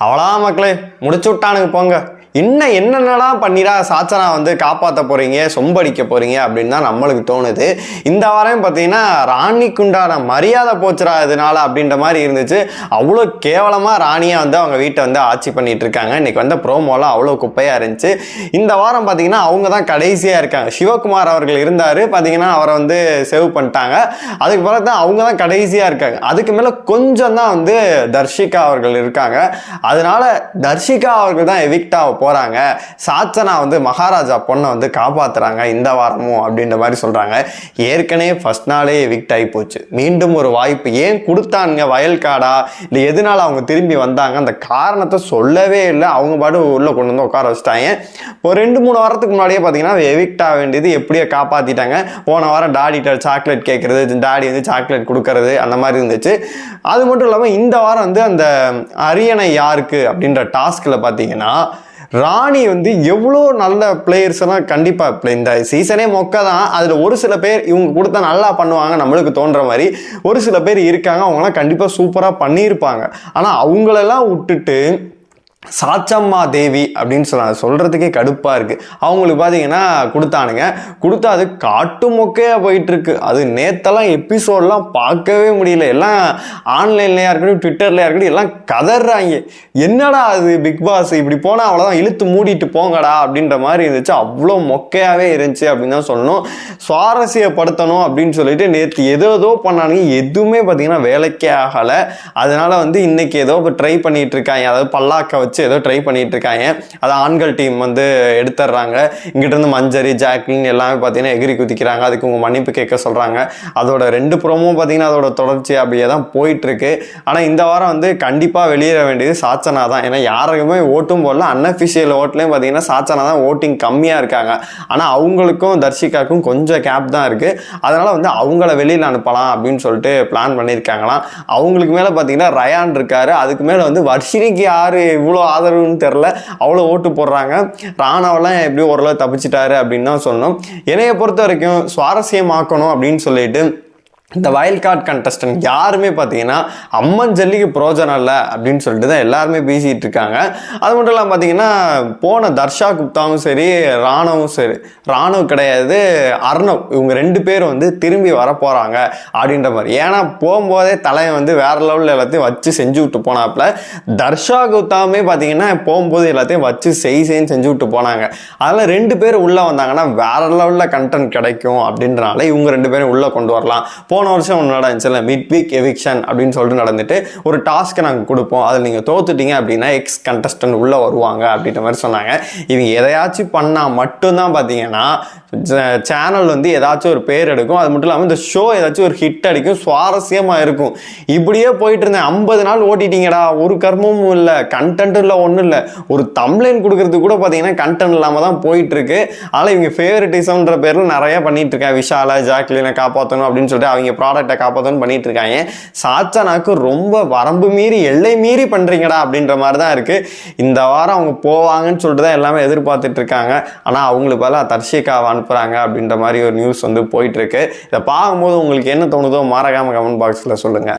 அவ்வளோ மக்களே முடிச்சு விட்டானுங்க போங்க. இன்னும் என்னென்னலாம் பண்ணிடா சாச்சனா வந்து காப்பாற்ற போகிறீங்க சொம்படிக்க போகிறீங்க அப்படின்னு தான் நம்மளுக்கு தோணுது. இந்த வாரம் பார்த்தீங்கன்னா ராணிக்குண்டான மரியாதை போச்சுடா இதனால அப்படின்ற மாதிரி இருந்துச்சு. அவ்வளோ கேவலமாக ராணியாக வந்து அவங்க வீட்டை வந்து ஆட்சி பண்ணிகிட்டு இருக்காங்க. இன்றைக்கி வந்த ப்ரோமோலாம் அவ்வளோ குப்பையாக இருந்துச்சு. இந்த வாரம் பார்த்தீங்கன்னா அவங்க தான் கடைசியாக இருக்காங்க. சிவகுமார் அவர்கள் இருந்தார். பார்த்தீங்கன்னா அவரை வந்து சேவ் பண்ணிட்டாங்க. அதுக்கு பிறகு தான் அவங்க தான் கடைசியாக இருக்காங்க. அதுக்கு மேலே கொஞ்சம் தான் வந்து தர்ஷிகா அவர்கள் இருக்காங்க. அதனால தர்ஷிகா அவர்கள் தான் எவிக்ட் ஆக போகிறாங்க சாச்சனா வந்து மகாராஜா பொண்ணை வந்து காப்பாற்றுறாங்க இந்த வாரமும் அப்படின்ற மாதிரி சொல்கிறாங்க ஏற்கனவே ஃபர்ஸ்ட் நாளே எவிக்ட் ஆகி போச்சு. மீண்டும் ஒரு வாய்ப்பு ஏன் கொடுத்தானுங்க வயல்காடா இல்லை எதனால அவங்க திரும்பி வந்தாங்க? அந்த காரணத்தை சொல்லவே இல்லை. அவங்க பாடு உள்ளே கொண்டு வந்து உட்கார வச்சுட்டாங்க. இப்போ ரெண்டு மூணு வாரத்துக்கு முன்னாடியே பார்த்தீங்கன்னா எவிக்ட் ஆக வேண்டியது எப்படியோ காப்பாற்றிட்டாங்க போன வாரம் டாடிட்ட சாக்லேட் கேட்குறது டாடி வந்து சாக்லேட் கொடுக்கறது அந்த மாதிரி இருந்துச்சு. அது மட்டும் இல்லாமல் இந்த வாரம் வந்து அந்த அரியணை யாருக்கு அப்படின்ற டாஸ்கில் பார்த்தீங்கன்னா ராணி வந்து எவ்வளோ நல்ல பிளேயர்ஸ் எல்லாம் கண்டிப்பாக இந்த சீசனே மொக்க தான். அதில் ஒரு சில பேர் இவங்க கொடுத்தா நல்லா பண்ணுவாங்க நம்மளுக்கு தோன்ற மாதிரி. ஒரு சில பேர் இருக்காங்க அவங்களாம் கண்டிப்பாக சூப்பராக பண்ணியிருப்பாங்க. ஆனால் அவங்களெல்லாம் விட்டுட்டு சாச்சம்மா தேவி அப்படின்னு சொல்கிறாங்க சொல்கிறதுக்கே கடுப்பாக இருக்குது அவங்களுக்கு பார்த்தீங்கன்னா கொடுத்தானுங்க. கொடுத்தா அது காட்டு மொக்கையாக போயிட்டுருக்கு. அது நேத்தெல்லாம் எபிசோட்லாம் பார்க்கவே முடியல. எல்லாம் ஆன்லைன்லையாக இருக்கட்டும் ட்விட்டர்லையாக இருக்கட்டும் எல்லாம் கதறாங்க என்னடா அது பிக் பாஸ் இப்படி போனால் அவ்வளோதான் இழுத்து மூடிட்டு போங்கடா அப்படின்ற மாதிரி இருந்துச்சு. அவ்வளோ மொக்கையாகவே இருந்துச்சு அப்படின்னு தான் சொல்லணும். சுவாரஸ்யப்படுத்தணும் அப்படின்னு சொல்லிட்டு நேற்று ஏதோ ஏதோ பண்ணானுங்க. எதுவுமே பார்த்தீங்கன்னா வேலைக்கே ஆகலை. அதனால் வந்து இன்னைக்கு ஏதோ இப்போ ட்ரை பண்ணிகிட்டு இருக்காங்க. அதாவது பல்லாக்க வச்சு ஏதோ ட்ரை பண்ணிட்டு இருக்காங்க அது ஆண்கள் டீம் வந்து எடுத்துடுறாங்க இங்கிட்டிருந்து மஞ்சரி ஜாக்லின் எல்லாமே பார்த்தீங்கன்னா எகிரி குதிக்கிறாங்க. அதுக்கு உங்கள் மன்னிப்பு கேட்க சொல்கிறாங்க அதோட ரெண்டு ப்ரோமும் பார்த்தீங்கன்னா அதோட தொடர்ச்சி அப்படியே தான் போயிட்டுருக்கு. ஆனால் இந்த வாரம் வந்து கண்டிப்பாக வெளியேற வேண்டியது சாச்சனா தான். ஏன்னா யாருக்குமே ஓட்டும் போடல. அன்அஃபிஷியல் ஓட்லேயும் பார்த்தீங்கன்னா சாச்சனா தான் ஓட்டிங் கம்மியாக இருக்காங்க. ஆனால் அவங்களுக்கும் தர்ஷிகாக்கும் கொஞ்சம் கேப் தான் இருக்குது அதனால் வந்து அவங்கள வெளியில் அனுப்பலாம் அப்படின்னு சொல்லிட்டு பிளான் பண்ணியிருக்காங்களாம். அவங்களுக்கு மேலே பார்த்தீங்கன்னா ரயான் இருக்காரு. அதுக்கு மேலே வந்து வர்ஷினிக்கு யார் இவ்வளோ ஆதரவுன்னு தெரில அவ்வளோ ஓட்டு போடுறாங்க. ராணாவெல்லாம் எப்படியும் ஓரளவு தப்பிச்சிட்டாரு அப்படின்னு தான் சொல்லணும். என்னைய பொறுத்த வரைக்கும் சுவாரஸ்யமாக்கணும் அப்படின்னு சொல்லிட்டு இந்த வயல் கார்ட் கண்டஸ்டன்ட் யாருமே பார்த்தீங்கன்னா அம்மன் ஜல்லிக்கு பிரோஜனம் இல்லை அப்படின்னு சொல்லிட்டு தான் எல்லாருமே பேசிகிட்டு இருக்காங்க. அது மட்டும் இல்லாமல் பார்த்தீங்கன்னா போன தர்ஷா குப்தாவும் சரி ராணவும் சரி ராணவ் கிடையாது அர்ணவ் இவங்க ரெண்டு பேரும் வந்து திரும்பி வர போகிறாங்க அப்படின்ற மாதிரி. ஏன்னா போகும்போதே தலையை வந்து வேற லெவலில் எல்லாத்தையும் வச்சு செஞ்சு விட்டு போனாப்புல. தர்ஷா குப்தாவுமே பார்த்தீங்கன்னா போகும்போது எல்லாத்தையும் வச்சு செய் செய்ன்னு செஞ்சு விட்டு போனாங்க. அதில் ரெண்டு பேர் உள்ளே வந்தாங்கன்னா வேற லெவலில் கண்டென்ட் கிடைக்கும் அப்படின்றனால இவங்க ரெண்டு பேரும் உள்ளே கொண்டு வரலாம். போன வருஷம் ஒன்று நடந்துச்சுல மிட் வீக் எவிக்ஷன் அப்படின்னு சொல்லிட்டு நடந்துட்டு ஒரு டாஸ்க்கை நாங்கள் கொடுப்போம். அதில் நீங்கள் தோத்துட்டீங்க அப்படின்னா எக்ஸ் கண்டஸ்டன்ட் உள்ளே வருவாங்க அப்படின்ற மாதிரி சொன்னாங்க. இவங்க எதையாச்சும் பண்ணால் மட்டும்தான் பார்த்தீங்கன்னா சேனல் வந்து ஏதாச்சும் ஒரு பேர் எடுக்கும். அது மட்டும் இல்லாமல் இந்த ஷோ ஏதாச்சும் ஒரு ஹிட் அடிக்கும். சுவாரஸ்யமாக இருக்கும். இப்படியே போயிட்டு இருந்தேன். ஐம்பது நாள் ஓட்டிட்டீங்கடா. ஒரு கர்மமும் இல்லை கண்டென்ட் இல்லை ஒன்றும் இல்லை. ஒரு தம்ப்ளைன் கொடுக்கறது கூட பார்த்தீங்கன்னா கண்டென்ட் இல்லாமல் தான் போயிட்டுருக்கு ஆனால் இவங்க ஃபேவரட்டிசம்ன்ற பேரில் நிறையா பண்ணிகிட்டு இருக்காங்க விஷாலை ஜாக்லினை காப்பாற்றணும் அப்படின்னு சொல்லிட்டு அவங்க ப்ராடக்டை காப்பாற்றணும் பண்ணிட்டு இருக்காங்க சாச்சனாக்கு ரொம்ப வரம்பு மீறி எல்லை மீறி பண்ணுறீங்கடா அப்படின்ற மாதிரி தான் இருக்கு. இந்த வாரம் அவங்க போவாங்கன்னு சொல்லிட்டு தான் எல்லாமே எதிர்பார்த்துட்டு இருக்காங்க ஆனால் அவங்களுக்கு பதிலாக தர்ஷிகாவை அனுப்புகிறாங்க அப்படின்ற மாதிரி ஒரு நியூஸ் வந்து போயிட்டுருக்கு. இதை பார்க்கும்போது உங்களுக்கு என்ன தோணுதோ மறக்காமல் கமெண்ட் பாக்ஸில் சொல்லுங்கள்